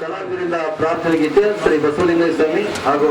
ಕಲಾವಿದರಿಂದ ಪ್ರಾರ್ಥನೆ ಗೀತೆ ಶ್ರೀ ಬಸವಲಿಂಗ ಸ್ವಾಮಿ ಹಾಗೂ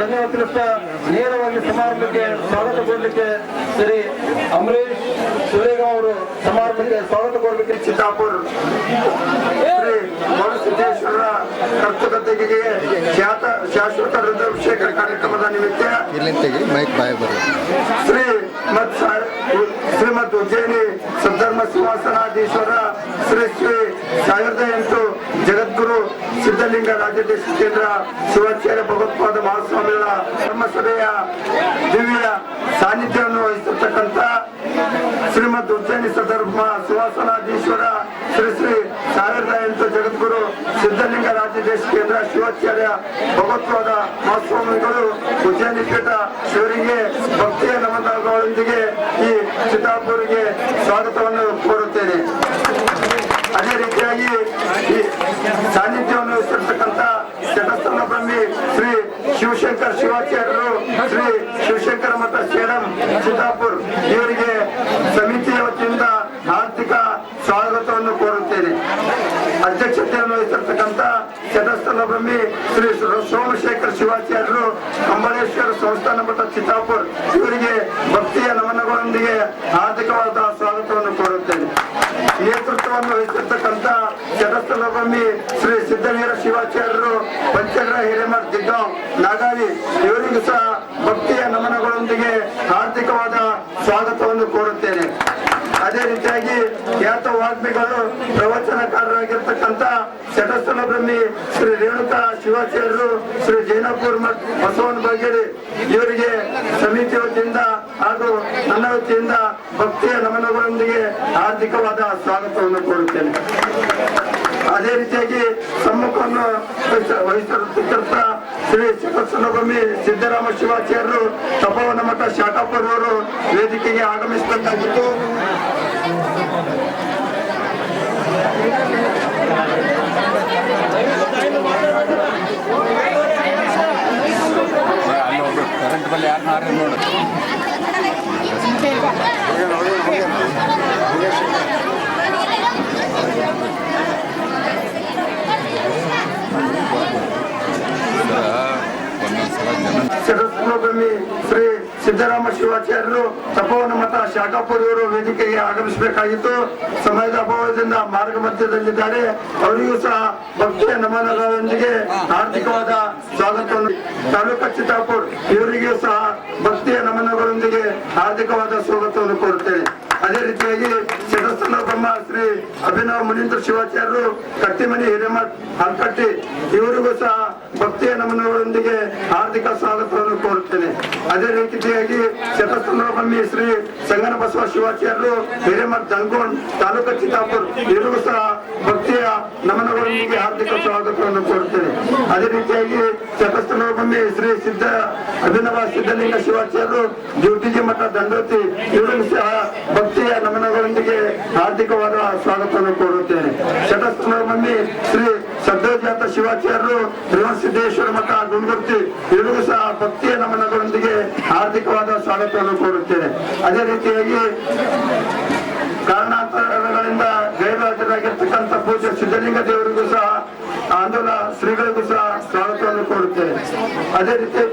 ಧನ್ಯವಾದ ತಿಳಿಸ್ತಾ ನೇರವಾಗಿ ಸಮಾರಂಭಕ್ಕೆ ಸ್ವಾಗತ ಕೊಡಲಿಕ್ಕೆ ಶ್ರೀ ಅಮರೇಶ್ ಸುರೇಗಾಂವ್ ಅವರು ಸಮಾರಂಭಕ್ಕೆ ಸ್ವಾಗತ ಕೊಡಲಿಕ್ಕೆ ಚಿತ್ತಾಪುರ್ ಶ್ರೀ ಮರುಸಿದ್ದೇಶ್ವರ ಕರ್ತೃಕತೆಗೆ ಖ್ಯಾತ ಶಾಶ್ವತ ರುದ್ರಾಭಿಷೇಕ ಕಾರ್ಯಕ್ರಮದ ನಿಮಿತ್ತ ಮೈಕ್ ಬಾಯ್ ಶ್ರೀ ಮತ್ ಶ್ರೀಮದ್ ಉಜ್ಜಯಿನಿ ಸದ್ಧರ್ಮ ಸಿಂಹಾಸನಾಧೀಶ್ವರ ಶ್ರೀ ಶ್ರೀ ಸಾವಿರದ ಎಂಟು ಜಗದ್ಗುರು ಸಿದ್ಧಲಿಂಗ ರಾಜದೇಶ ಕೇಂದ್ರ ಶಿವಾಚಾರ್ಯ ಭಗವತ್ಪಾದ ಮಹಾಸ್ವಾಮಿಗಳ ಧರ್ಮಸಭೆಯ ದಿವ್ಯ ಸಾನ್ನಿಧ್ಯವನ್ನು ವಹಿಸಿರ್ತಕ್ಕಂಥ ಶ್ರೀಮದ್ ಉಜ್ಜಯಿನಿ ಸದರ್ಭ ಸುವಾಸನಾಧೀಶ್ವರ ಶ್ರೀ ಶ್ರೀ ಸಾವಿರದ ಎಂಟು ಜಗದ್ಗುರು ಸಿದ್ಧಲಿಂಗ ರಾಜದೇಶ ಕೇಂದ್ರ ಶಿವಾಚಾರ್ಯ ಭಗವತ್ವಾದ ಮಹಾಸ್ವಾಮಿಗಳು ಉಜ್ಜಯಿನಿ ಪೀಠ ಶಿವರಿಗೆ ಭಕ್ತಿಯ ನಮನಗಳೊಂದಿಗೆ ಈ ಚಿತ್ತಾಪುರಿಗೆ ಸ್ವಾಗತವನ್ನು ಕೋರುತ್ತೇನೆ. ಈ ಸಾನ್ನಿಧ್ಯವನ್ನು ವಹಿಸಿರ್ತಕ್ಕಂಥ ಬ್ರಹ್ಮಿ ಶ್ರೀ ಶಿವಶಂಕರ್ ಶಿವಾಚಾರ್ಯರು ಶ್ರೀ ಶಿವಶಂಕರ ಮಠ ಸೇಡಂ ಚಿತ್ತಾಪುರ್ ಇವರಿಗೆ ಸಮಿತಿಯ ವತಿಯಿಂದ ಆರ್ಥಿಕ ಸ್ವಾಗತವನ್ನು ಕೋರುತ್ತೇನೆ. ಅಧ್ಯಕ್ಷತೆಯನ್ನು ವಹಿಸಿರ್ತಕ್ಕಂಥ ಬ್ರಹ್ಮಿ ಶ್ರೀ ಸೋಮಶೇಖರ್ ಶಿವಾಚಾರ್ಯರು ಅಂಬಲೇಶ್ವರ ಸಂಸ್ಥಾನ ಮಠ ಚಿತ್ತಾಪುರ್ ಇವರಿಗೆ ಭಕ್ತಿಯ ನಮನಗಳೊಂದಿಗೆ ಆರ್ಥಿಕವಾದ ಸ್ವಾಗತವನ್ನು ಕೋರುತ್ತೇನೆ. ನೇತೃತ್ವವನ್ನು ವಹಿಸಿರ್ತಕ್ಕಂಥ ಚಟಸ್ಥಲ ಶ್ರೀ ಸಿದ್ದವೀರ ಶಿವಾಚಾರ್ಯರು ಪಂಚಗ್ರ ದಿಗ್ಗಾಂವ್ ನಾಗಾವಿ, ಇವರಿಗೂ ಸಹ ಭಕ್ತಿಯ ನಮನಗಳೊಂದಿಗೆ ಹಾರ್ದಿಕವಾದ ಸ್ವಾಗತವನ್ನು ಕೋರುತ್ತೇನೆ. ಅದೇ ರೀತಿಯಾಗಿ ಖ್ಯಾತ ವಾಗ್ಮಿಗಳು ಪ್ರವಚನಕಾರರಾಗಿರ್ತಕ್ಕಂಥ ಚಟಸ್ಥಲ ಬ್ರಹ್ಮಿ ಶ್ರೀ ರೇಣುಕಾ ಶಿವಾಚಾರ್ಯರು ಶ್ರೀ ಜೈನಪುರ್ ಬಸವನ ಬಾಗೇರಿ, ಇವರಿಗೆ ಸಮಿತಿ ವತಿಯಿಂದ ಹಾಗೂ ನನ್ನ ವತಿಯಿಂದ ಭಕ್ತಿಯ ನಮನಗಳೊಂದಿಗೆ ಹಾರ್ದಿಕವಾದ ಸ್ವಾಗತವನ್ನು ಕೋರುತ್ತೇನೆ. ಅದೇ ರೀತಿಯಾಗಿ ಸಮ್ಮುಖವನ್ನು ವಹಿಸ- ವಹಿಸಿರುತ್ತಿದ್ದಂತ ಶ್ರೀ ಶಿವಸ್ವಾಮಿ ಸಿದ್ದರಾಮ ಶಿವಾಚಾರ್ಯರು ತಪೋವನ ಮಠ ಶಾಖಾಪುರ್ ವೇದಿಕೆಗೆ ಆಗಮಿಸಿದಂತಾಗಿತ್ತು. ಚಟಸ್ಥಲಭೂಮಿ ಶ್ರೀ ಸಿದ್ದರಾಮ ಶಿವಾಚಾರ್ಯರು ತಪೋವನ ಮಠ ಶಾಖಾಪುರ್ ಇವರು ವೇದಿಕೆಗೆ ಆಗಮಿಸಬೇಕಾಗಿತ್ತು. ಸಮಯದ ಅಭಾವದಿಂದ ಮಾರ್ಗ ಮಧ್ಯದಲ್ಲಿದ್ದಾರೆ. ಅವರಿಗೂ ಸಹ ಭಕ್ತಿಯ ನಮನಗಳೊಂದಿಗೆ ಆರ್ಥಿಕವಾದ ಸ್ವಾಗತವನ್ನು. ತಾಲೂಕು ಚಿತ್ತಾಪುರ್, ಇವರಿಗೂ ಸಹ ಭಕ್ತಿಯ ನಮನಗಳೊಂದಿಗೆ ಆರ್ಥಿಕವಾದ ಸ್ವಾಗತವನ್ನು ಕೋರುತ್ತೇನೆ. ಅದೇ ರೀತಿಯಾಗಿ ಚಟಸ್ಥಲ ಬ್ರಹ್ಮ ಶ್ರೀ ಅಭಿನವ ಮುನೀಂದ್ರ ಶಿವಾಚಾರ್ಯರು ಕಟ್ಟಿಮನಿ ಹಿರೇಮಠ್, ಹಲ್ಕಟ್ಟಿ, ಇವರಿಗೂ ಸಹ ಭಕ್ತಿಯ ನಮನಗಳೊಂದಿಗೆ ಹಾರ್ದಿಕ ಸ್ವಾಗತವನ್ನು ಕೋರುತ್ತೇನೆ. ಅದೇ ರೀತಿಯಾಗಿ ಶತಸ್ತಂಭಿ ಶ್ರೀ ಸಂಗನ ಬಸವ ಶಿವಾಚಾರ್ಯರು ಹಿರೇಮಠ ಜಂಗೋಣ್ ತಾಲೂಕು ಚಿತ್ತಾಪುರ್ ಇವರಿಗೂ ಸಹ ಭಕ್ತಿಯ ನಮನಗಳೊಂದಿಗೆ ಆರ್ಥಿಕ ಸ್ವಾಗತವನ್ನು ಕೋರುತ್ತೇನೆ. ಅದೇ ರೀತಿಯಾಗಿ ಶತಸ್ತಂಭಿ ಶ್ರೀ ಸಿದ್ಧ ಅಭಿನವ ಸಿದ್ಧಲಿಂಗ ಶಿವಾಚಾರ್ಯರು ಜ್ಯೋತಿಜಿ ಮಠ ದಂಡೋತಿ ಇವರಿಗೂ ಸಹ ಭಕ್ತಿಯ ನಮನಗಳೊಂದಿಗೆ ಆರ್ಥಿಕವಾದ ಸ್ವಾಗತವನ್ನು ಕೋರುತ್ತೇನೆ. ಶತಸ್ತಂಭಿ ಶ್ರೀ ಸದ್ಯೋಜಾತ ಶಿವಾಚಾರ್ಯರು ಸಿದ್ದೇಶ್ವರ ಮಠ ಗುಂಗುರ್ತಿ ಇವರಿಗೂ ಸಹ ಭಕ್ತಿಯ ನಮನಗಳೊಂದಿಗೆ ಹಾರ್ದಿಕವಾದ ಸ್ವಾಗತವನ್ನು ಕೋರುತ್ತೇನೆ. ಅದೇ ರೀತಿಯಾಗಿ ಕಾರಣಾಂತರಗಳಿಂದ ಗೈರಾಜರಾಗಿರ್ತಕ್ಕಂಥ ಪೂಜ್ಯ ಸಿದ್ಧಲಿಂಗ ದೇವರಿಗೂ ಸಹ ಆಂದೋಲ ಶ್ರೀಗಳಿಗೂ ಸಹ ಸ್ವಾಗತವನ್ನು ಕೋರುತ್ತೇನೆ. ಅದೇ ರೀತಿ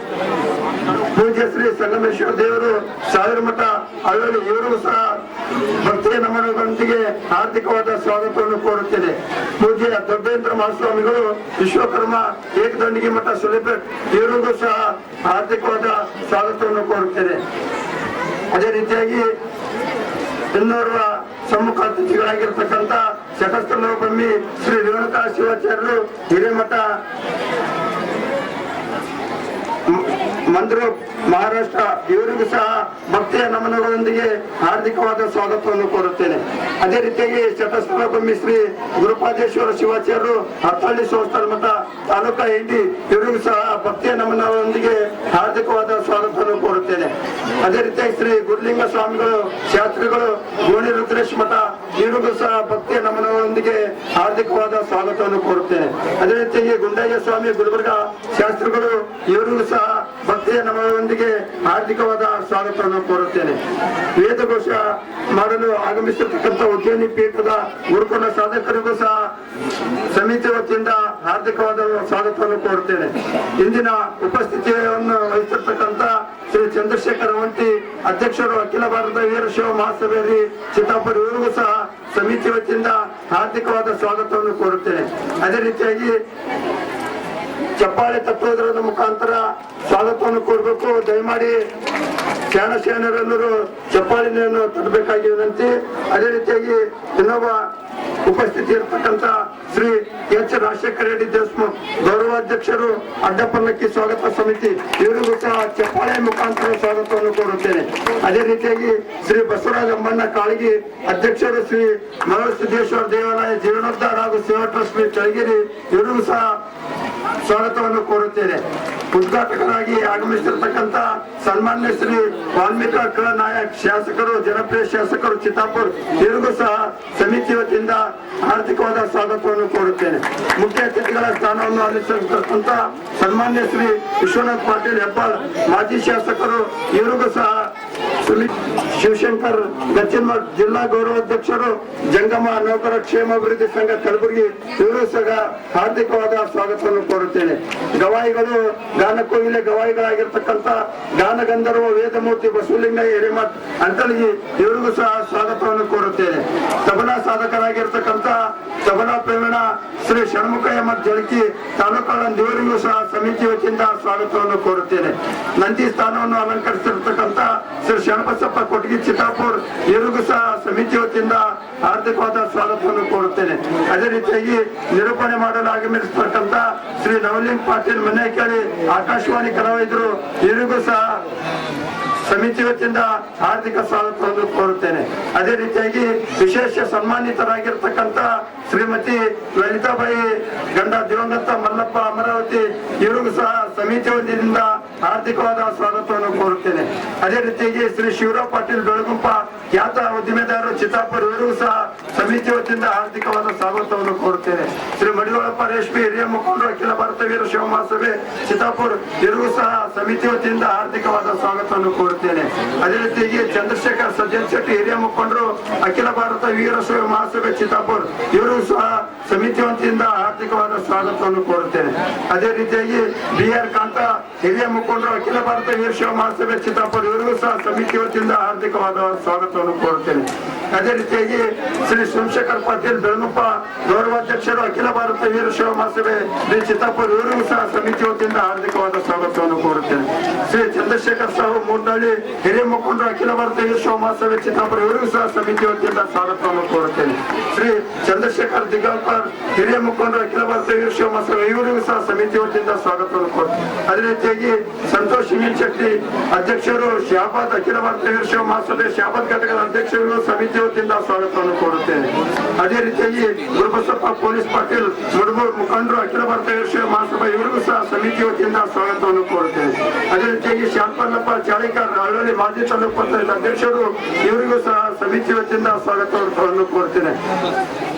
ಪೂಜ್ಯ ಶ್ರೀ ಸಂಗಮೇಶ್ವರ ದೇವರು ಸಾವಿರ ಮಠ, ಅಲ್ಲಲ್ಲಿ ಇವರಿಗೂ ಸಹ ಭಕ್ತಿಯ ನಮನಗಳೊಂದಿಗೆ ಆರ್ಥಿಕವಾದ ಸ್ವಾಗತವನ್ನು ಕೋರುತ್ತೇನೆ. ಪೂಜ್ಯ ದೊಡ್ಡೇಂದ್ರ ಮಹಾಸ್ವಾಮಿಗಳು, ವಿಶ್ವಕರ್ಮ ಏಕದಂಡಿಗೆ ಮಠ ಸುಲಿಪೇಟ್ ಇವರಿಗೂ ಸಹ ಹಾರ್ದಿಕವಾದ ಸ್ವಾಗತವನ್ನು ಕೋರುತ್ತೇನೆ. ಅದೇ ರೀತಿಯಾಗಿ ಇನ್ನೋರ್ವ ಸಮ್ಮುಖ ಅತಿಥಿಗಳಾಗಿರ್ತಕ್ಕಂಥ ಶತಸ್ಥಲೋಪಮ್ಮಿ ಶ್ರೀ ರೇಣುಕಾ ಶಿವಾಚಾರ್ಯರು ಹಿರೇಮಠ ಮಂದ್ರು ಮಹಾರಾಷ್ಟ್ರ, ಇವರಿಗೂ ಸಹ ಭಕ್ತಿಯ ನಮನಗಳೊಂದಿಗೆ ಹಾರ್ದಿಕವಾದ ಸ್ವಾಗತವನ್ನು ಕೋರುತ್ತೇನೆ. ಅದೇ ರೀತಿಯಾಗಿ ಶತಸ್ಥಲಭೂಮಿ ಶ್ರೀ ಗುರುಪಾದೇಶ್ವರ ಶಿವಾಚಾರ್ಯರು ಹತ್ತಳ್ಳಿ ಸಂಸ್ಥಾನ ಮಠ ತಾಲೂಕಾ ಹಿಂಡಿ ಇವರಿಗೂ ಸಹ ಭಕ್ತಿಯ ನಮನಗಳೊಂದಿಗೆ ಹಾರ್ದಿಕವಾದ ಸ್ವಾಗತವನ್ನು ಕೋರುತ್ತೇನೆ. ಅದೇ ರೀತಿಯಾಗಿ ಶ್ರೀ ಗುರುಲಿಂಗ ಸ್ವಾಮಿಗಳು, ಶಾಸ್ತ್ರಿಗಳು, ಗೋಣಿ ರುದ್ರೇಶ್ ಮಠ, ಇವರಿಗೂ ಸಹ ಭಕ್ತಿಯ ನಮನಗಳೊಂದಿಗೆ ಹಾರ್ದಿಕವಾದ ಸ್ವಾಗತವನ್ನು ಕೋರುತ್ತೇನೆ. ಅದೇ ರೀತಿಯಾಗಿ ಗುಂಡಯ್ಯ ಸ್ವಾಮಿ, ಗುಲ್ಬರ್ಗ ಶಾಸ್ತ್ರಿಗಳು, ಇವರಿಗೂ ಸಹ ಭಕ್ತಿಯ ನಮ್ಮೊಂದಿಗೆ ಹಾರ್ದಿಕವಾದ ಸ್ವಾಗತವನ್ನು ಕೋರುತ್ತೇನೆ. ವೇದಘೋಷ ಮಾಡಲು ಆಗಮಿಸಿರ್ತಕ್ಕಂಥ ಉಜ್ಜಯಿನಿ ಪೀಠದ ಗುರುಕುಲ ಸಾಧಕರಿಗೂ ಸಹ ಸಮಿತಿ ವತಿಯಿಂದ ಹಾರ್ದಿಕವಾದ ಸ್ವಾಗತವನ್ನು ಕೋರುತ್ತೇನೆ. ಇಂದಿನ ಉಪಸ್ಥಿತಿಯನ್ನು ವಹಿಸಿರ್ತಕ್ಕಂಥ ಶ್ರೀ ಚಂದ್ರಶೇಖರ ವಂಟಿ ಅಧ್ಯಕ್ಷರು ಅಖಿಲ ಭಾರತ ವೀರಶೈವ ಮಹಾಸಭೆಯಲ್ಲಿ ಚಿತ್ತಾಪುರ ಇವರಿಗೂ ಸಹ ಸಮಿತಿ ವತಿಯಿಂದ ಹಾರ್ದಿಕವಾದ ಸ್ವಾಗತವನ್ನು ಕೋರುತ್ತೇನೆ. ಅದೇ ರೀತಿಯಾಗಿ ಚಪ್ಪಾಳೆ ತಟ್ಟುವುದರ ಮುಖಾಂತರ ಸ್ವಾಗತವನ್ನು ಕೊಡಬೇಕು ದಯಮಾಡಿ ಶಾಣ ಶಾಣರೆಲ್ಲರೂ ಚಪ್ಪಾಳಿನೆಯನ್ನು ತಟ್ಟಬೇಕಾಗಿ ವಿನಂತಿ. ಅದೇ ರೀತಿಯಾಗಿ ಇನ್ನೊಬ್ಬ ಉಪಸ್ಥಿತಿ ಇರತಕ್ಕಂತ ಶ್ರೀ ಎಚ್ ರಾಜಶೇಖರ ರೆಡ್ಡಿ ದೇಶಮುಖ್ ಗೌರವಾಧ್ಯಕ್ಷರು ಅಡ್ಡಪಲ್ಲಕ್ಕಿ ಸ್ವಾಗತ ಸಮಿತಿ. ಇವರಿಗೂ ಸಹ ಚಪ್ಪಾಳೆ ಮುಖಾಂತರ ಸ್ವಾಗತವನ್ನು ಕೋರುತ್ತೇನೆ. ಅದೇ ರೀತಿಯಾಗಿ ಶ್ರೀ ಬಸವರಾಜ ಅಮ್ಮಣ್ಣ ಕಾಳಗಿ ಅಧ್ಯಕ್ಷರು ಶ್ರೀ ಮರಸಿದ್ದೇಶ್ವರ ದೇವಾಲಯ ಜೀರ್ಣೋದ್ಧಾರ ಹಾಗೂ ಸೇವಾ ಟ್ರಸ್ಟ್ ಚಳಗಿರಿ ಇವರಿಗೂ ಸಹ ಸ್ವಾಗತವನ್ನು ಕೋರುತ್ತೇನೆ. ಉದ್ಘಾಟಕರಾಗಿ ಆಗಮಿಸಿರ್ತಕ್ಕಂಥ ಸನ್ಮಾನ್ಯ ಶ್ರೀ ವಾಲ್ಮೀಕಿ ಅಕ್ಕಳ ನಾಯಕ್ ಶಾಸಕರು, ಜನಪ್ರಿಯ ಶಾಸಕರು ಚಿತ್ತಾಪುರ್ ಇವರಿಗೂ ಸಹ ಸಮಿತಿ ವತಿಯಿಂದ ಆರ್ಥಿಕವಾದ ಸ್ವಾಗತವನ್ನು ಕೋರುತ್ತೇನೆ. ಮುಖ್ಯ ಅತಿಥಿಗಳ ಸ್ಥಾನವನ್ನು ಅಲಿಸಿರ್ತಕ್ಕಂಥ ಸನ್ಮಾನ್ಯ ಶ್ರೀ ವಿಶ್ವನಾಥ್ ಪಾಟೀಲ್ ಹೆಬ್ಬಾಳ್, ಮಾಜಿ ಶಾಸಕರು ಇವರಿಗೂ ಸಹ ಶಿವಶಂಕರ್ ದಕ್ಷಿಣ ಜಿಲ್ಲಾ ಗೌರವಾಧ್ಯಕ್ಷರು ಜಂಗಮ ನೌಕರ ಕ್ಷೇಮಾಭಿವೃದ್ಧಿ ಸಂಘ ಕಲಬುರಗಿ ಇವರು ಸಹ ಹಾರ್ದಿಕವಾದ ಸ್ವಾಗತವನ್ನು ಕೋರುತ್ತೇನೆ. ಗವಾಯಿಗಳು ಗಾನ ಕೋಗಿಲೆ ಗವಾಯಿಗಳಾಗಿರ್ತಕ್ಕಂಥ ಗಾನ ಗಂಧರ್ವ ವೇದಮೂರ್ತಿ ಬಸವಲಿಂಗ ಹಿರೇಮಠ್ ಅಂತಳಿಗಿ ಇವರಿಗೂ ಸಹ ಸ್ವಾಗತವನ್ನು ಕೋರುತ್ತೇನೆ. ತಬಲಾ ಸಾಧಕರಾಗಿರ್ತಕ್ಕಂಥ ತಬಲಾ ಪ್ರೇಮಣ ಶ್ರೀ ಷಣ್ಮುಖಯ್ಯ ಮತ್ತು ಜಳಕಿ ತಾಲೂಕಾಳಂದ ಇವರಿಗೂ ಸಹ ಸಮಿತಿ ವತಿಯಿಂದ ಸ್ವಾಗತವನ್ನು ಕೋರುತ್ತೇನೆ. ನಂದಿ ಸ್ಥಾನವನ್ನು ಅಲಂಕರಿಸಿರ್ತಕ್ಕಂಥ ಶ್ರೀ ಶರಣಬಸಪ್ಪ ಕೊಟಗಿ ಚಿತ್ತಾಪುರ್ ಇವರಿಗೂ ಸಹ ಸಮಿತಿ ವತಿಯಿಂದ ಹಾರ್ದಿಕವಾದ ಸ್ವಾಗತವನ್ನು ಕೋರುತ್ತೇನೆ ಅದೇ ರೀತಿಯಾಗಿ ನಿರೂಪಣೆ ಮಾಡಲು ಆಗಮಿಸಿರ್ತಕ್ಕಂಥ ಶ್ರೀ ನವಲಿಂಗ್ ಪಾಟೀಲ್ ಮನೇಕೇಳಿ ಆಕಾಶವಾಣಿ ಕಲಾವಿದರು ಇವರಿಗೂ ಸಹ ಸಮಿತಿ ವತಿಯಿಂದ ಆರ್ಥಿಕ ಸ್ವಾಗತವನ್ನು ಕೋರುತ್ತೇನೆ. ಅದೇ ರೀತಿಯಾಗಿ ವಿಶೇಷ ಸನ್ಮಾನಿತರಾಗಿರ್ತಕ್ಕಂಥ ಶ್ರೀಮತಿ ಲಲಿತಾಬಾಯಿ ಗಂಡ ದಿವಂಗತ ಮಲ್ಲಪ್ಪ ಅಮರಾವತಿ, ಇವರಿಗೂ ಸಹ ಸಮಿತಿ ವತಿಯಿಂದ ಆರ್ಥಿಕವಾದ ಸ್ವಾಗತವನ್ನು ಕೋರುತ್ತೇನೆ. ಅದೇ ರೀತಿಯಾಗಿ ಶ್ರೀ ಶಿವರಾವ್ ಪಾಟೀಲ್ ಬೆಳಗುಂಪ ಖ್ಯಾತ ಉದ್ದಿಮೆದಾರರು ಚಿತ್ತಾಪುರ, ಇವರಿಗೂ ಸಹ ಸಮಿತಿ ವತಿಯಿಂದ ಆರ್ಥಿಕವಾದ ಸ್ವಾಗತವನ್ನು ಕೋರುತ್ತೇನೆ. ಶ್ರೀ ಮಡಿವಾಳಪ್ಪ ರೇಷ್ಮೆ ಹಿರಿಯ ಮುಖಂಡರು ಅಖಿಲ ಭಾರತ ವೀರ ಶಿವಮಾ ಮಹಾಸಭೆ ಚಿತ್ತಾಪುರ್, ಇವರಿಗೂ ಸಹ ಸಮಿತಿ ವತಿಯಿಂದ ಆರ್ಥಿಕವಾದ ಸ್ವಾಗತವನ್ನು ಕೋರುತ್ತೇನೆ. ಅದೇ ರೀತಿಯಾಗಿ ಚಂದ್ರಶೇಖರ್ ಸಜ್ಜನ್ ಶೆಟ್ಟಿ ಹಿರಿಯ ಮುಖಂಡರು, ಅಖಿಲ ಭಾರತ ವೀರಶೈವ ಮಹಾಸಭೆ ಚಿತ್ತಾಪುರ್ ಇವರು ಸಹ ಸಮಿತಿ ವತಿಯಿಂದ ಆರ್ಥಿಕವಾದ ಸ್ವಾಗತವನ್ನು ಕೋರುತ್ತೇನೆ. ಅದೇ ರೀತಿಯಾಗಿ ಬಿ ಆರ್ ಕಾಂತ, ಹಿರಿಯ ಮುಖಂಡರು, ಅಖಿಲ ಭಾರತ ವೀರಶೈವ ಮಹಾಸಭೆ ಚಿತ್ತಾಪುರ ಇವರಿಗೂ ಸಹ ಸಮಿತಿ ವತಿಯಿಂದ ಆರ್ಥಿಕವಾದ ಸ್ವಾಗತವನ್ನು ಕೋರುತ್ತೇನೆ. ಅದೇ ರೀತಿಯಾಗಿ ಶ್ರೀ ಸೋಮಶೇಖರ್ ಪಾಟೀಲ್ ಬೆಳಗುಪ್ಪ ಗೌರವಾಧ್ಯಕ್ಷರು ಅಖಿಲ ಭಾರತ ವೀರಶೈವ ಮಹಾಸಭೆ ಶ್ರೀ ಚಿತ್ತಾಪುರ ಇವರಿಗೂ ಸಹ ಸಮಿತಿ ವತಿಯಿಂದ ಹಾರ್ದಿಕವಾದ ಸ್ವಾಗತವನ್ನು ಕೋರುತ್ತೇನೆ. ಶ್ರೀ ಚಂದ್ರಶೇಖರ್ ಸಾಹು, ಮೂರ್ನಳ್ಳಿ, ಹಿರಿಯ ಮುಖಂಡರು, ಅಖಿಲ ಭಾರತ ವೀರಶೈವ ಮಹಾಸಭೆ ಚಿತ್ತಾಪುರ ಇವರಿಗೂ ಸಹ ಸಮಿತಿ ವತಿಯಿಂದ ಸ್ವಾಗತವನ್ನು ಕೋರುತ್ತೇನೆ. ಶ್ರೀ ಚಂದ್ರಶೇಖರ್ ದಿಗಾಲ್ಕರ್ ಹಿರಿಯ ಮುಖಂಡರು ಅಖಿಲ ಭಾರತ ವೀರಶೈವ ಮಹಾಸಭೆ, ಇವರಿಗೂ ಸಹ ಸಮಿತಿ ವತಿಯಿಂದ ಸ್ವಾಗತವನ್ನು ಕೋರುತ್ತೇನೆ ಅದೇ ರೀತಿಯಾಗಿ ಸಂತೋಷ್ ಸಿಂಗಿನ್ ಶೆಟ್ಟಿ ಅಧ್ಯಕ್ಷರು, ಶಾಬಾದ್ ಅಖಿಲ ಭಾರತ ಶಿವ ಮಹಾಸಭೆ ಶಾಬಾದ್ ಘಟಕದ ಅಧ್ಯಕ್ಷರಿಗೂ ಸಮಿತಿ ವತಿಯಿಂದ ಸ್ವಾಗತವನ್ನು ಕೋರುತ್ತೇನೆ. ಅದೇ ರೀತಿಯಾಗಿ ಗುರುಬಸಪ್ಪ ಪೊಲೀಸ್ ಪಾಟೀಲ್ ಮುಡಬೂರ್ ಮುಖಂಡರು ಅಖಿಲ ಭಾರತ ಮಹಾಸಭೆ, ಇವರಿಗೂ ಸಹ ಸಮಿತಿ ವತಿಯಿಂದ ಸ್ವಾಗತವನ್ನು ಕೋರುತ್ತೇನೆ. ಅದೇ ರೀತಿಯಾಗಿ ಶಾಂಪಲ್ಲಪ್ಪ ಚಾಳಿಕಾರ್ ಹಳ್ಳಿ ಮಾಜಿ ತಾಲೂಕು ಪಂಚಾಯತ್ ಅಧ್ಯಕ್ಷರು, ಇವರಿಗೂ ಸಹ ಸಮಿತಿ ವತಿಯಿಂದ ಸ್ವಾಗತವನ್ನು ಕೋರುತ್ತೇನೆ.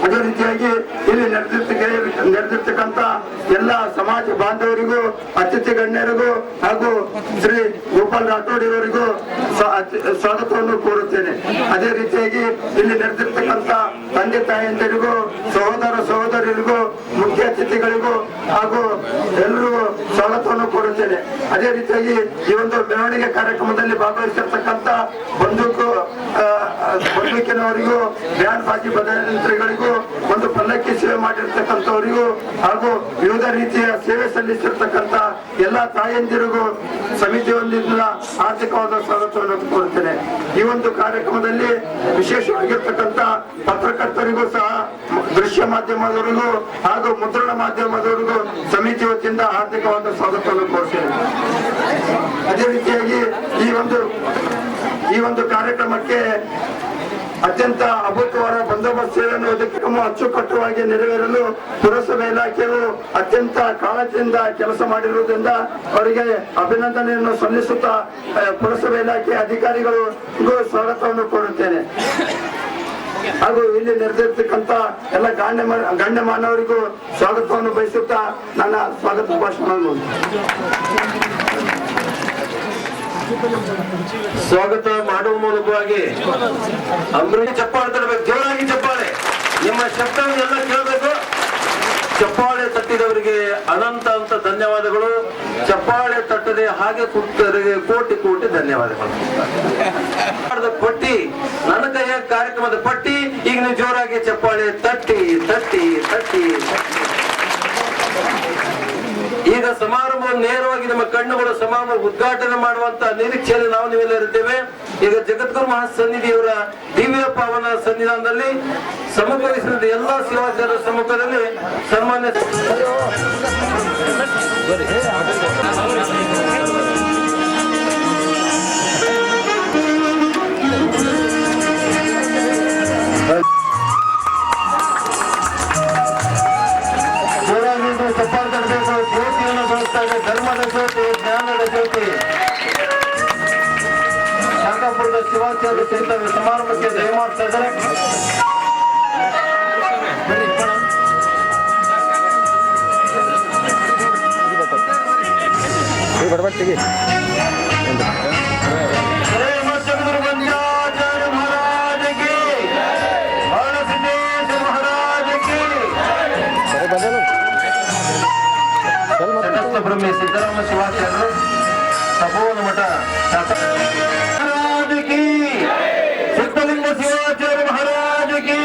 ಅದೇ ರೀತಿಯಾಗಿ ಇಲ್ಲಿ ನಡೆದಿರ್ತಕ್ಕ ನಡೆದಿರ್ತಕ್ಕಂತ ಎಲ್ಲ ಸಮಾಜ ಬಾಂಧವರಿಗೂ, ಅತಿಥಿ ಗಣ್ಯರಿಗೂ ಹಾಗೂ ಶ್ರೀ ಗೋಪಾಲ್ ರಾಠೋಡ್ ಇವರಿಗೂ ಸ್ವಾಗತವನ್ನು ಕೋರುತ್ತೇನೆ. ಅದೇ ರೀತಿಯಾಗಿ ಇಲ್ಲಿ ನಡೆದಿರ್ತಕ್ಕಂತ ತಂದೆ ತಾಯಿಯಂದರಿಗೂ, ಸಹೋದರ ಸಹೋದರಿಗೂ ಮುಖ್ಯ ಅತಿಥಿಗಳಿಗೂ ಹಾಗೂ ಎಲ್ಲರಿಗೂ ಸ್ವಾಗತವನ್ನು ಕೋರುತ್ತೇನೆ ಅದೇ ರೀತಿಯಾಗಿ ಈ ಒಂದು ಮೆರವಣಿಗೆ ಕಾರ್ಯಕ್ರಮದಲ್ಲಿ ಭಾಗವಹಿಸಿರ್ತಕ್ಕಂತ ಬಂದೂಕು ಬಂದೂಕಿನವರಿಗೂ ಬ್ಯಾಂಡ್ ಬಾಜಿ ಭದ್ರಯಂತ್ರಿಗಳಿಗೂ ಒಂದು ಪಲ್ಲಕ್ಕಿ ಸೇವೆ ಮಾಡಿರ್ತಕ್ಕಂಥವರಿಗೂ, ಹಾಗೂ ವಿವಿಧ ರೀತಿಯ ಸೇವೆ ಸಲ್ಲಿಸಿರ್ತಕ್ಕಂಥ ಎಲ್ಲಾ ತಾಯಂದಿರಿಗೂ ಸಮಿತಿ ವತಿಯಿಂದ ಆರ್ಥಿಕವಾದ ಸ್ವಾಗತವನ್ನು ಕೋರುತ್ತೇನೆ ಈ ಒಂದು ಕಾರ್ಯಕ್ರಮದಲ್ಲಿ ವಿಶೇಷವಾಗಿರ್ತಕ್ಕಂಥ ಪತ್ರಕರ್ತರಿಗೂ ಸಹ, ದೃಶ್ಯ ಮಾಧ್ಯಮದವರಿಗೂ ಹಾಗೂ ಮುದ್ರಣ ಮಾಧ್ಯಮದವರಿಗೂ ಸಮಿತಿ ವತಿಯಿಂದ ಆರ್ಥಿಕವಾದ ಸ್ವಾಗತವನ್ನು ಅದೇ ರೀತಿಯಾಗಿ ಈ ಒಂದು ಈ ಒಂದು ಕಾರ್ಯಕ್ರಮಕ್ಕೆ ಅತ್ಯಂತ ಅಭೂತವಾದ ಬಂದೋಬಸ್ತ್ ಸೇವೆಯನ್ನು ಕಾರ್ಯಕ್ರಮ ಅಚ್ಚುಕಟ್ಟುವಾಗಿ ನೆರವೇರಲು ಪುರಸಭೆ ಇಲಾಖೆಯು ಅತ್ಯಂತ ಕಾಳಜಿಯಿಂದ ಕೆಲಸ ಮಾಡಿರುವುದರಿಂದ ಅವರಿಗೆ ಅಭಿನಂದನೆಯನ್ನು ಸಲ್ಲಿಸುತ್ತಾ ಪುರಸಭೆ ಇಲಾಖೆ ಅಧಿಕಾರಿಗಳು ಸ್ವಾಗತವನ್ನು ಕೋರುತ್ತೇನೆ. ಹಾಗೂ ಇಲ್ಲಿ ನೆರೆದಿರ್ತಕ್ಕಂತ ಎಲ್ಲ ಗಂಡ ಮಾನವರಿಗೂ ಸ್ವಾಗತವನ್ನು ಬಯಸುತ್ತಾ ನನ್ನ ಸ್ವಾಗತ ಭಾಷಣವನ್ನು ಸ್ವಾಗತ ಮಾಡುವ ಮೂಲಕವಾಗಿ ಅಮೃತ ಚಪ್ಪಾಳೆ ತರಬೇಕು. ಜೋರಾಗಿ ಚಪ್ಪಾಳೆ. ನಿಮ್ಮ ಶಬ್ದವನ್ನೆಲ್ಲ ಕೇಳಬೇಕು. ಚಪ್ಪಾಳೆ ತಟ್ಟಿದವರಿಗೆ ಅನಂತ ಅಂತ ಧನ್ಯವಾದಗಳು. ಚಪ್ಪಾಳೆ ತಟ್ಟದೆ ಹಾಗೆ ಕೂತವರಿಗೆ ಕೋಟಿ ಕೋಟಿ ಧನ್ಯವಾದಗಳು. ಪಟ್ಟಿ, ನನ್ನ ಕೈಯ ಕಾರ್ಯಕ್ರಮದ ಪಟ್ಟಿ, ಈಗ ನೀವು ಜೋರಾಗಿ ಚಪ್ಪಾಳೆ ತಟ್ಟಿ ತಟ್ಟಿ ತಟ್ಟಿ. ಸಮಾರಂಭ ನೇರವಾಗಿ ನಮ್ಮ ಕಣ್ಣುಗಳು ಸಮಾರಂಭ ಉದ್ಘಾಟನೆ ಮಾಡುವಂತ ನಿರೀಕ್ಷೆಯಲ್ಲಿ ನಾವು ನೀವೆಲ್ಲ ಇರುತ್ತೇವೆ. ಈಗ ಜಗದ್ಗುರು ಮಹಾಸನ್ನಿಧಿಯವರ ದಿವ್ಯ ಪಾವನ ಸನ್ನಿಧಾನದಲ್ಲಿ ಸಮಗ್ರಿಸಿದ ಎಲ್ಲಾ ಸೇವಾಚಾರ ಸಮ್ಮುಖದಲ್ಲಿ ಸನ್ಮಾನ್ಯ ಜೋರಾಗಿದ್ದು ಇದೆ ಧರ್ಮದ ಜ್ಯೋತಿ ಜ್ಞಾನದ ಜ್ಯೋತಿ. ಶಾಖಾಪುರದ ಶಿವಾಚಾರ್ಯ ಚಿಂತನೆ ಸಮಾರಂಭಕ್ಕೆ ದಯಮಾಡ್ತಾ ಇದ್ದಾರೆ ಶ್ರೀ ಬ್ರಹ್ಮಿ ಸಿದ್ದರಾಮ ಶಿವಾಚಾರ್ಯರು ತಪೋವನ ಮಠ ಮಹಾರಾಜಕಿ ಸಿದ್ಧಲಿಂಗ ಶಿವಾಚಾರ್ಯ ಮಹಾರಾಜಕಿ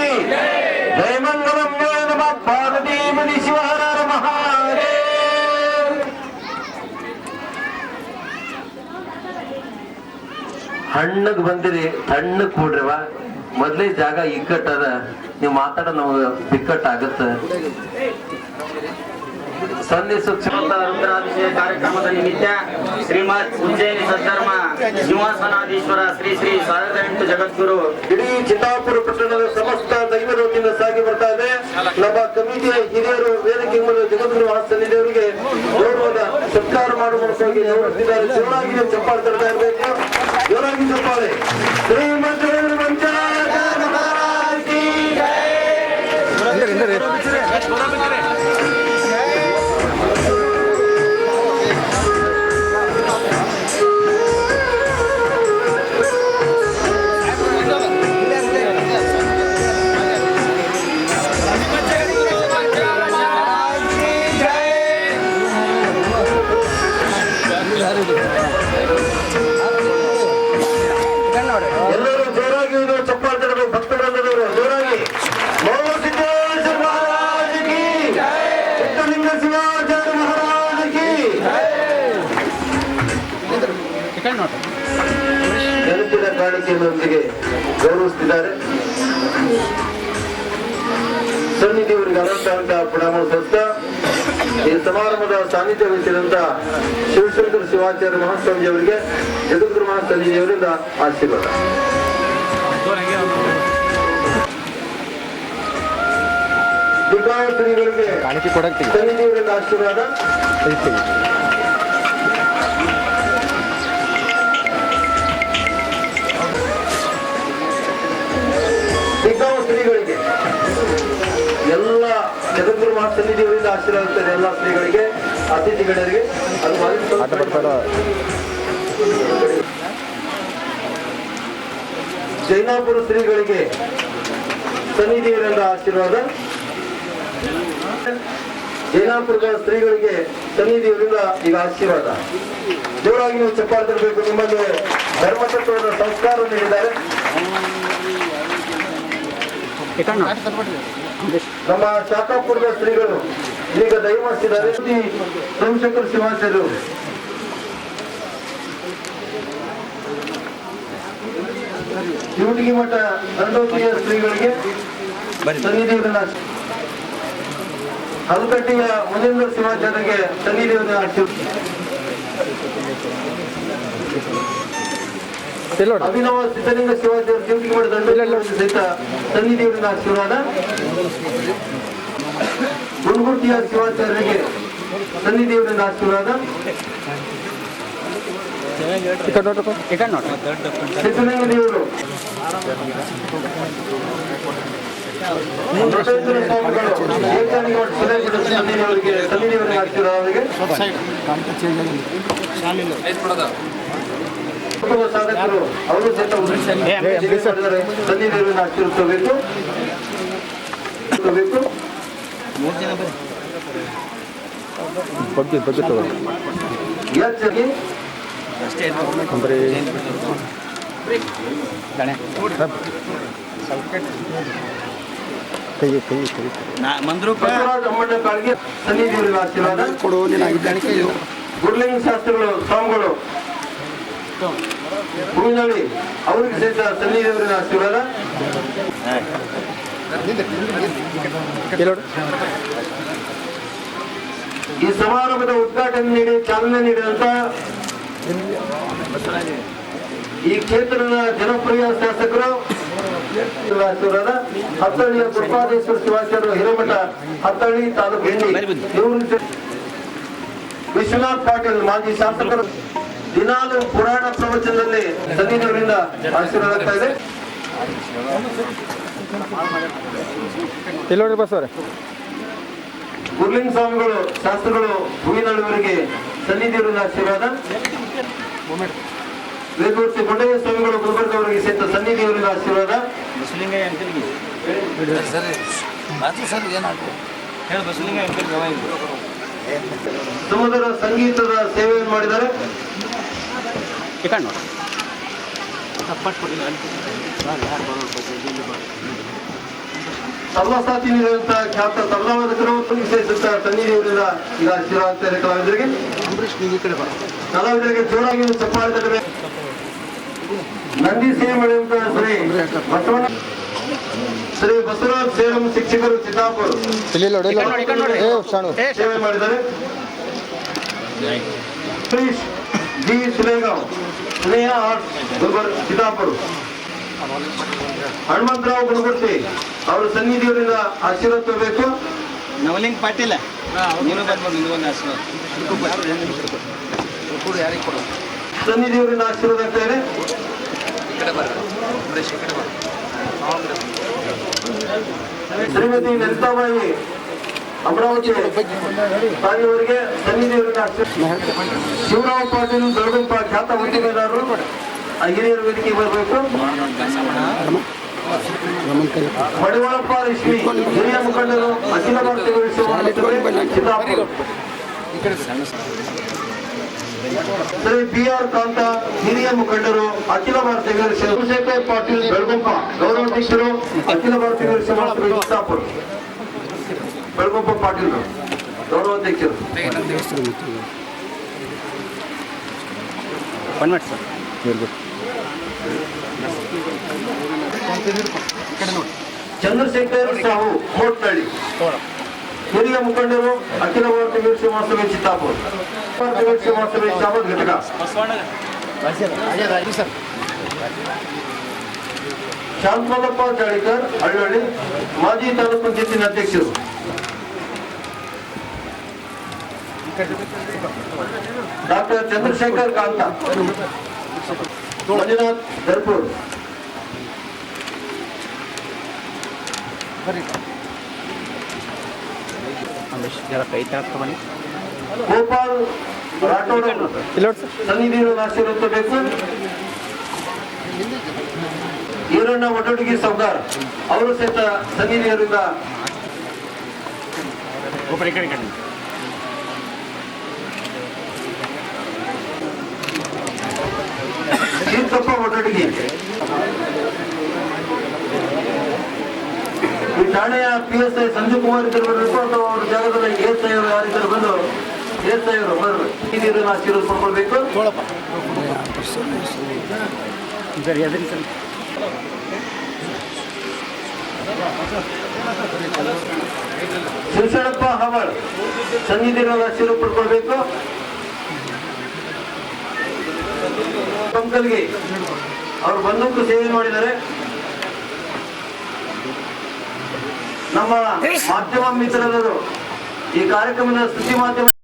ಜಯಮಂಗಲಂ ನಮ. ಪಾರ್ವತಿ ಮನಿ ಶಿವಹರ ಮಹಾದೇವ್. ಹಣ್ಣಗ್ ಬಂದಿರಿ, ತಣ್ಣಗ್ ಕೂಡ್ರವ. ಮೊದ್ಲೇ ಜಾಗ ಇಕ್ಕಟ್ಟದ. ನೀವು ಮಾತಾಡ ನಮ್ಗೆ ಬಿಕ್ಕಟ್ ಆಗತ್ತ ಸಂಧಿ ಸೂಕ್ಷ್ಮ ರುದ್ರಾಭಿಷೇಕ ಕಾರ್ಯಕ್ರಮದ ನಿಮಿತ್ತ ಶ್ರೀಮದ್ ಉಜ್ಜಯಿನಿ ಸದ್ಧರ್ಮ ನಿವಾಸನಾಧೀಶ್ವರ ಶ್ರೀ ಶ್ರೀ ಸಾವಿರದ ಎಂಟು ಜಗದ್ಗುರು. ಇಡೀ ಚಿತ್ತಾಪುರ ಪಟ್ಟಣದ ಸಮಸ್ತ ದೈವದೋತಿಯಿಂದ ಸಾಗಿ ಬರ್ತಾ ಇದೆ. ನಮ್ಮ ಕಮಿಟಿಯ ಹಿರಿಯರು, ವೇದಿಕೆ ಮೂಲಕ ಜಗದ್ಗುರು ದೇವರಿಗೆ ಗೌರವದ ಸತ್ಕಾರ ಮಾಡುವ ಮೂಲಕವಾಗಿ ನೀವು ಚಪ್ಪಾಳೆ ತರ್ತಾ ಇರಬೇಕು. ಜೋರಾಗಿ ಚಪ್ಪಾಳೆ. ನೆನಪಿನ ಕಾಣಿಕೆಯೊಂದಿಗೆ ಗೌರವಿಸುತ್ತಿದ್ದಾರೆ. ಸನ್ನಿಧಿಯವರಿಗೆ ಅನಂತ ಅನಂತ ಪ್ರಣಾಮ ಸತ್ತ ಈ ಸಮಾರಂಭದ ಸಾನ್ನಿಧ್ಯ ವಹಿಸಿದಂತ ಶಿವಶಂಕರ ಶಿವಾಚಾರ್ಯ ಮಹಾಸ್ವಾಮಿ ಅವರಿಗೆ ಜಗದ್ಗುರು ಅವರಿಂದ ಆಶೀರ್ವಾದ. ಶ್ರೀಗಳಿಗೆ ಕಾಣಿಕೆ ಕೊಡಕ್ಕೆ ಸನ್ನಿಧಿಯವರಿಂದ ಆಶೀರ್ವಾದ. ಎಲ್ಲ ಜಗದ್ಗುರು ದೇವರಿಂದ ಆಶೀರ್ವಾದ ಇರ್ತಾರೆ ಎಲ್ಲ ಶ್ರೀಗಳಿಗೆ ಅತಿಥಿಗಳಿಗೆ ಅದು ಜೈನಾಪುರ ಶ್ರೀಗಳಿಗೆ ಸನ್ನಿಧಿಯವರಿಂದ ಆಶೀರ್ವಾದ. ಜೈನಾಪುರದ ಸ್ತ್ರೀಗಳಿಗೆ ಸನ್ನಿಧಿಯವರಿಂದ ಈಗ ಆಶೀರ್ವಾದ. ಜೋರಾಗಿ ನೀವು ಚಪ್ಪಾಳೆ ತರಬೇಕು ನಿಮ್ಮಲ್ಲಿ ಧರ್ಮತತ್ವದ ಸಂಸ್ಕಾರ ನೀಡಿದ್ದಾರೆ ನಮ್ಮ ಶಾಖಾಪುರದ ಶ್ರೀಗಳು ಈಗ ದಯಮಾಡಿಸಿದ್ದಾರೆ ರೀತಿ ಸೋಮಶೇಖರ್ ಸಿಂಹಾಚಾರ್ಯರು ಶಿವಟಿಗಿ ಮಠ ದಂಡೋತಿಯ ಶ್ರೀಗಳಿಗೆ ಸನ್ನಿಧಿಯವರನ್ನ ಹಲಕಟ್ಟಿಯ ಮುನೇಂದ್ರ ಶಿವಾಚಾರ್ಯರಿಗೆ ಸನ್ನಿಧಿಯವರನ್ನ ಅಭಿನವ ಸಿದ್ಧಲಿಂಗ ಶಿವಟಿಗಿ ಮಠ ದಂಡೋತಿಯ ಸಹಿತ ಸನ್ನಿಧಿಯವರನ್ನ ಆಶೀರ್ವಾದ ಗುರುಮೂರ್ತಿಯ ಶಿವಾಚಾರ್ಯರಿಗೆ ಸನ್ನಿಧಿಯವರಿಂದ ಆಶೀರ್ವಾದ ಸಿದ್ದಲಿಂಗ ದೇವರು ಸನ್ನಿಧಿಯವರಿಗೆ ಸನ್ನಿಧಿಯವರಿಗೆ ಆಶೀರ್ವಾದ ಅವರಿಗೆ ಕುಟುಂಬ ಅವರು ಸಹಿತ ಆಶೀರ್ವಿಸಬೇಕು ಬೇಕು ಬಗ್ಗೆ ಸನ್ನಿಧಿಯವರಿಗೆ ಆಶೀರ್ವಾದ ಕೊಡು ಗುರುಲಿಂಗ ಶಾಸ್ತ್ರಿಗಳು ಸ್ವಾಮಿಗಳು ಹೂವಿನಳ್ಳಿ ಅವರಿಗೆ ಸಹಿತ ಸನ್ನಿಧಿಯವರಿನ ಆಶೀರ್ವಾದ ಕೆಲೋಡು ಈ ಸಮಾರಂಭದ ಉದ್ಘಾಟನೆ ನೀಡಿ ಚಾಲನೆ ನೀಡಿದಂತ ಈ ಕ್ಷೇತ್ರದ ಜನಪ್ರಿಯ ಶಾಸಕರು ಆಶೀರ್ವಾದ ಹತ್ತಳ್ಳಿಯ ಗುರುಪಾದೇಶ್ವರ ಶಿವಾಚಾರ್ಯ ಹಿರೇಮಠ ಹತ್ತಳ್ಳಿ ತಾಲೂಕು ವಿಶ್ವನಾಥ್ ಪಾಟೀಲ್ ಮಾಜಿ ಶಾಸಕರು. ದಿನಾಲು ಪುರಾಣ ಪ್ರವಚನದಲ್ಲಿ ಸನ್ನಿಧಿಯವರಿಂದ ಆಶೀರ್ವಾದ ಆಗ್ತಾ ಇದೆ. ಕೆಲೋಡ್ರಿ ಬಸ್ ಅವ್ರೆ ಗುರ್ಲಿಂಗ ಸ್ವಾಮಿಗಳು ಶಾಸ್ತ್ರಗಳು ಹೂವಿನಳುವರಿಗೆ ಸನ್ನಿಧಿಯವರಿಂದ ಆಶೀರ್ವಾದ. ವೇದೂರ್ತಿ ಕೊಂಡಯ್ಯ ಸ್ವಾಮಿಗಳು ಗುಲ್ಬರ್ಗ ಅವರಿಗೆ ಸೇರಿದ ಸನ್ನಿಧಿಯವರಿಂದ ಆಶೀರ್ವಾದ. ಸಮುದ್ರ ಸಂಗೀತದ ಸೇವೆಯನ್ನು ಮಾಡಿದ್ದಾರೆ. ಸರ್ವಸಾತಿ ನೀಡಿದಂತ ಖ್ಯಾತ ತಬಲಾವಾದಕರು ವಿಶೇಷಿತ ಸನ್ನಿಧಿಯವರಿಂದ ಈಗ ಆಶೀರ್ವಾದ ಕಡೆ ಕಲಾವಿದರಿಗೆ ಕಲಾವಿದರಿಗೆ ಜೋರಾಗಿ ಚಪ್ಪಾಳೆ ನಂದಿ ಸೇವೆ ಮಾಡಿದಂತ ಶ್ರೀ ಬಸವಣ್ಣ ಶ್ರೀ ಬಸವರಾಜ್ ಸೇರಂ ಶಿಕ್ಷಕರು ಚಿತ್ತಾಪುರ. ಸೇವೆ ಮಾಡಿದ್ದಾರೆ. Please G Sulegaon Sneha arts ಗುಲ್ಬರ್ Siddapura Hanumantharao Gunagurti ಅವರ ಸನ್ನಿಧಿಯವರಿಂದ ಆಶೀರ್ವಾದ ಬೇಕು ನವಲಿಂಗ್ ಪಾಟೀಲ. ನೀನು ಬರ್ಬೋದು ನೀವು ಒಂದು ಆಶೀರ್ವಾದ. ಸನ್ನಿಧಿಯವರಿಂದ ಆಶೀರ್ವಾದ ಆಗ್ತಾರೆ ಶ್ರೀಮತಿ ಲಲಿತಾಬಾಯಿ ಅಮರಾವತಿ ತಾಯಿಯವರಿಗೆ ಸನ್ನಿಧಿಯವರಿಗೆ ಶಿವರಾವ್ ಪಾಟೀಲ್ ದೊಡ್ಡಪ್ಪ ಖ್ಯಾತ ಉದ್ದಿಮೆದಾರರು ಹಿರಿಯರ ವೇದಿಕೆಗೆ ಬರಬೇಕು. ಮಡಿವಾಳಪ್ಪ ರೇಷ್ಮಿ ಹಿರಿಯ ಮುಖಂಡರು ಅಖಿಲ ಭಾರತೀಯ ಶ್ರೀ ಬಿ ಆರ್ ಕಾಂತ, ಹಿರಿಯ ಮುಖಂಡರು ಅಖಿಲ ಭಾರತೀಯ ಚಂದ್ರಶೇಖರ್ ಪಾಟೀಲ್ ಬೆಳಗುಂಪ ಗೌರವಾಧ್ಯಕ್ಷರು ಅಖಿಲ Bharatiya Veera Samaja Chittapura Belagumpa Patil ಗೌರವಾಧ್ಯಕ್ಷರು one minute sir very good Chandrashekhar Sahu Motnalli ಹಿರಿಯ ಮುಖಂಡರು ಅಖಿಲ ಭಾರತ ವೀರಶೈವ ಮಹಾಸಭೆ ಚಿತ್ತಾಪುರ ಭಾರತ ವೀರಶೈವ ಮಹಾಸಭೆ ಚಾಮರಾಜ ಘಟಕ ಶಾಂತಮಲ್ಲಪ್ಪ ಚಾಳಿಕರ್ ಹಳ್ಳಹಳ್ಳಿ ಮಾಜಿ ತಾಲೂಕು ಪಂಚಾಯತಿನ ಅಧ್ಯಕ್ಷರು ಡಾಕ್ಟರ್ ಚಂದ್ರಶೇಖರ್ ಕಾಂತ ಮಂಜುನಾಥ್ ದರ್ಪೂರ್ ಜರ ಕೈ ತಗೊಂಡು ಬನ್ನಿ ಗೋಪಾಲ್ ರಾಠೋಡ್ ಅವರು ಇಲ್ಲಿ ನೋಡಿ ಸರ್ ಸನ್ನಿಧಿಯನ್ನು ಆಶೀರ್ವದಿಸಬೇಕು ಈರಣ್ಣ ಒಟ್ಟೊಟ್ಟಿಗೆ ಸೌಗಾರ್ ಅವರು ಸಹಿತ ಸನ್ನಿಧಿಯವರಿಂದ ಒಬ್ಬರು ಈ ಕಡೆ ಈ ಕಡೆ ತೀರ್ಥಪ್ಪ ಒಟ್ಟೊಟ್ಟಿಗೆ ಈ ಠಾಣೆಯ P S I Sanjeev Kumar ಇದ್ದರು ಬರಬೇಕು ಅಥವಾ ಅವ್ರ ಜಾಗದಲ್ಲಿ ಎಸ್ ಐ ಅವರು ಯಾರಿದ್ದರು ಬಂದು ಎಸ್ ಐ ಅವರು ಬರಬೇಕು ನೀರನ್ನು ಆಶೀರ್ವಾದ ಪಡ್ಕೊಳ್ಬೇಕು ಶಿವಶರಣಪ್ಪ ಹವಳ್ ಸನ್ನಿಧಿಯವರನ್ನು ಆಶೀರ್ವಾದ ಪಡ್ಕೊಳ್ಬೇಕು ಪಂಕಲ್ಗೆ ಅವರು ಬಂದೂಕು ಸೇವೆ ಮಾಡಿದರೆ ನಮ್ಮ ಮಾಧ್ಯಮ ಮಿತ್ರರು ಈ ಕಾರ್ಯಕ್ರಮದ ಸುದ್ದಿ ಮಾಧ್ಯಮ